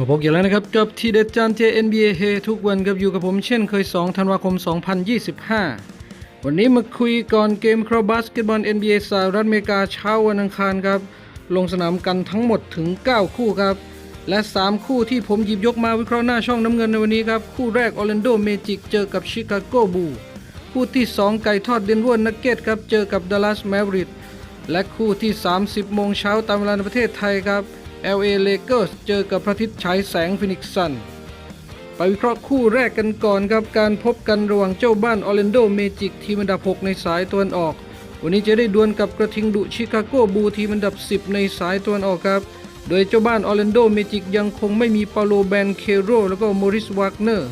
มาพบกันแล้วนะครับกับทีเด็ดจานเจ NBA เฮทุกวันกับอยู่กับผมเช่นเคย 2 ธันวาคม 2025 วันนี้มาคุยก่อนเกมครอบาสเกตบอล NBA สหรัฐอเมริกาเช้าวันอังคารครับ ลงสนามกันทั้งหมดถึง 9 คู่ครับ และ 3 คู่ที่ผมหยิบยกมาวิเคราะห์หน้าช่องน้ำเงินในวันนี้ครับ คู่แรกออร์แลนโดเมจิกเจอกับชิคาโกบูคู่ที่ 2 ไก่ทอดเดนเวอร์นักเก็ตครับเจอกับดัลลัสแมวริกและคู่ที่ 30 โมงเช้าตามเวลาในประเทศไทยครับ LA Lakers เจอกับพระอาทิตย์ฉายแสงฟินิกซ์ซันไปวิเคราะห์คู่แรกกันก่อนครับ การพบกันระหว่างเจ้าบ้านออร์แลนโดเมจิกทีมอันดับ 6 ในสายตะวันออก วันนี้จะได้ดวลกับกระทิงดุชิคาโกบูทีมอันดับ 10 ในสายตะวันออกครับ โดยเจ้าบ้านออร์แลนโดเมจิกยังคงไม่มีเปาโลแบนเคโรแล้วก็โมริสวากเนอร์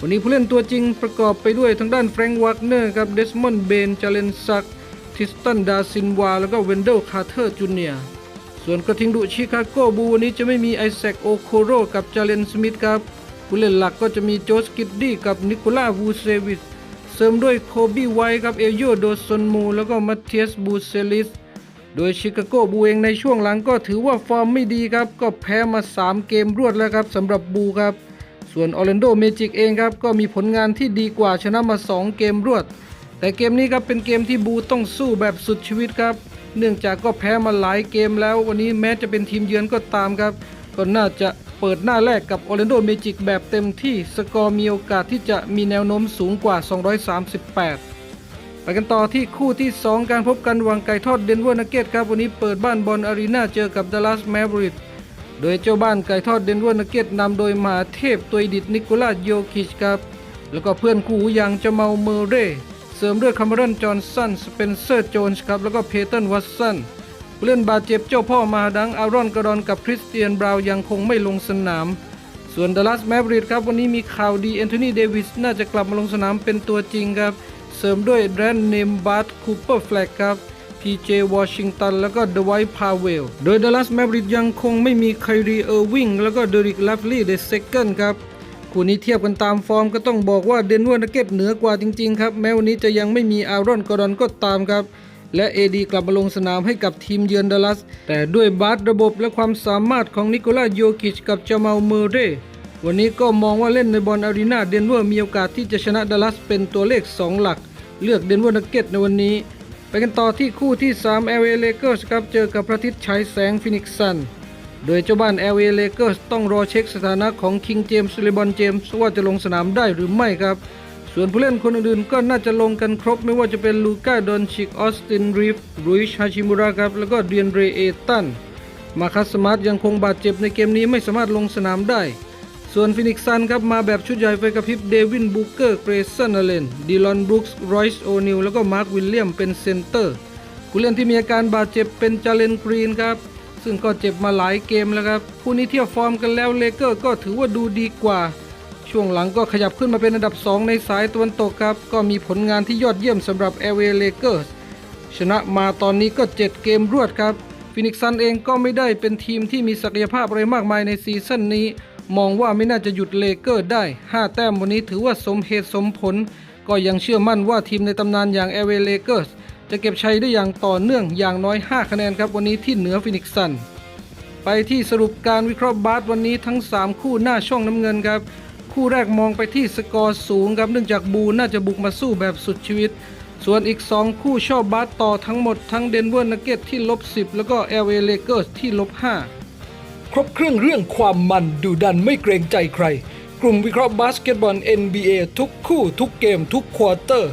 วันนี้ผู้เล่นตัวจริงประกอบไปด้วยทางด้านแฟรงค์วากเนอร์ครับเดสมอนด์เบนจาเลนซักทิสตันดาซินวาแล้วก็เวนเดลคาร์เทอร์จูเนียร์ ส่วนกระทิงดุชิคาโกบูวันนี้จะไม่มีไอแซคโอโคโรกับจาเลนสมิธครับ ผู้เล่นหลักก็จะมีโจสกิดดี้กับนิโคล่าวูเซวิสเสริมด้วยโคบี้ไวท์กับเอลโยโดซอนมูแล้วก็มาเทียสบูเซลิสโดยชิคาโกบูเองในช่วงหลังก็ถือว่าฟอร์มไม่ดีครับ ก็แพ้มา 3 เกมรวดแล้วครับสำหรับบูครับ ส่วนออร์แลนโดเมจิกเองครับ ก็มีผลงานที่ดีกว่าชนะมา 2 เกมรวด แต่เกมนี้ครับเป็นเกมที่บูต้องสู้แบบสุดชีวิตครับ เนื่องจากก็แพ้มาหลายเกมแล้ว วันนี้แม้จะเป็นทีมเยือนก็ตามครับ ก็น่าจะเปิดหน้าแรกกับออร์แลนโดเมจิกแบบเต็มที่สกอร์มีโอกาสที่จะมีแนวโน้มสูงกว่า 238 ไปกันต่อที่คู่ที่ 2 การพบกันว่างไก่ทอดเดนเวอร์นักเก็ตครับ วันนี้เปิดบ้านบอลอารีนาเจอกับดัลลัสแมวริกโดยเจ้าบ้านไก่ทอดเดนเวอร์นักเก็ตนำโดยมหาเทพตัวดิดนิโคลัสโยคิชครับแล้วก็เพื่อนคู่อย่างจาเมาเมอร์เรย์ เสริมด้วยคาร์เมรอนจอห์นสัน สเปนเซอร์โจนส์ครับ แล้วก็เพเทนวัตสันผู้เล่นบาดเจ็บเจ้าพ่อมาดังอารอนกระดอนกับคริสเตียนบราวยังคงไม่ลงสนาม ส่วนดัลลัสแมวริกครับ วันนี้มีข่าวดีแอนโทนีเดวิสน่าจะกลับมาลงสนามเป็นตัวจริงครับ เสริมด้วยแดรนเนมบัตคูเปอร์แฟลกครับ PJ วอชิงตันแล้วก็เดวายพาเวล โดยดัลลัสแมวริกยังคงไม่มีไครีเออร์วิงแล้วก็เดริกลัฟลี่เดอะเซคันครับ คู่นี้เทียบกันตามฟอร์มก็ต้องบอกว่าเดนเวอร์นักเก็ตเหนือกว่าจริงๆครับแม้วันนี้จะยังไม่มีอารอนกอรอนก็ตามครับ และเอดีกลับมาลงสนามให้กับทีมเยือนดัลลัส แต่ด้วยบาสระบบและความสามารถของนิโคลาโยคิชกับจามาลเมอร์เรวันนี้ก็มองว่าเล่นในบอลอารีนาเดนเวอร์มีโอกาสที่จะชนะดัลลัสเป็นตัวเลข 2 หลัก เลือกเดนเวอร์นักเก็ตในวันนี้ ไปกันต่อที่คู่ที่3 LA Lakers ครับเจอกับพระอาทิตย์ฉายแสงฟินิกซ์ซัน โดยเจ้าบ้าน LA Lakers ต้องรอเช็คสถานะของ King James เลบอนเจมส์ว่าจะลงสนามได้หรือไม่ครับ ส่วนผู้เล่นคนอื่นๆ ก็น่าจะลงกันครบไม่ว่าจะเป็นลูก้าดอนชิกออสตินรีฟรุยชฮาชิมุระครับแล้วก็เดียนเรเอตันมาคัสมาร์ทยังคงบาดเจ็บในเกมนี้ไม่สามารถลงสนามได้ ส่วนฟินิกซ์ซันครับมาแบบชุดใหญ่ไฟกระพริบเดวินบูเกอร์เกรซันอเลนดีลอนบรูคส์รอยส์โอนิลแล้วก็มาร์ควิลเลียมเป็นเซนเตอร์ผู้เล่นที่มีอาการบาดเจ็บเป็นจาเลนกรีนครับ ซึ่งก็เจ็บมาหลายเกมแล้วครับคู่นี้เทียบฟอร์มกันแล้วเลเกอร์ก็ถือว่าดูดีกว่า ช่วงหลังก็ขยับขึ้นมาเป็นอันดับ 2 ในสายตะวันตกครับ ก็มีผลงานที่ยอดเยี่ยมสำหรับ LA Lakers ชนะมาตอนนี้ก็ 7 เกมรวดครับฟินิกซันเองก็ไม่ได้เป็นทีมที่มีศักยภาพอะไรมากมายในซีซั่นนี้ มองว่าไม่น่าจะหยุดเลเกอร์ได้ 5 แต้มวันนี้ถือว่าสมเหตุสมผล ก็ยังเชื่อมั่นว่าทีมในตำนานอย่าง LA Lakers จะเก็บชัยได้อย่างต่อเนื่องอย่างน้อย 5 คะแนนครับวันนี้ที่เหนือฟินิกซ์ซันไปที่สรุปการวิเคราะห์บาสวันนี้ทั้ง 3 คู่หน้าช่องน้ำเงินครับ คู่แรกมองไปที่สกอร์สูงครับเนื่องจากบูน่าจะบุกมาสู้แบบสุดชีวิต ส่วนอีก 2 คู่ชอบบาสต่อทั้งหมดทั้งเดนเวอร์นักเก็ตที่ลบ 10 แล้วก็ LA Lakers ที่ลบ 5 ครบเครื่องเรื่องความมันดูดันไม่เกรงใจใคร กลุ่มวิเคราะห์บาสเกตบอล NBA ทุกคู่ทุกเกมทุกควอเตอร์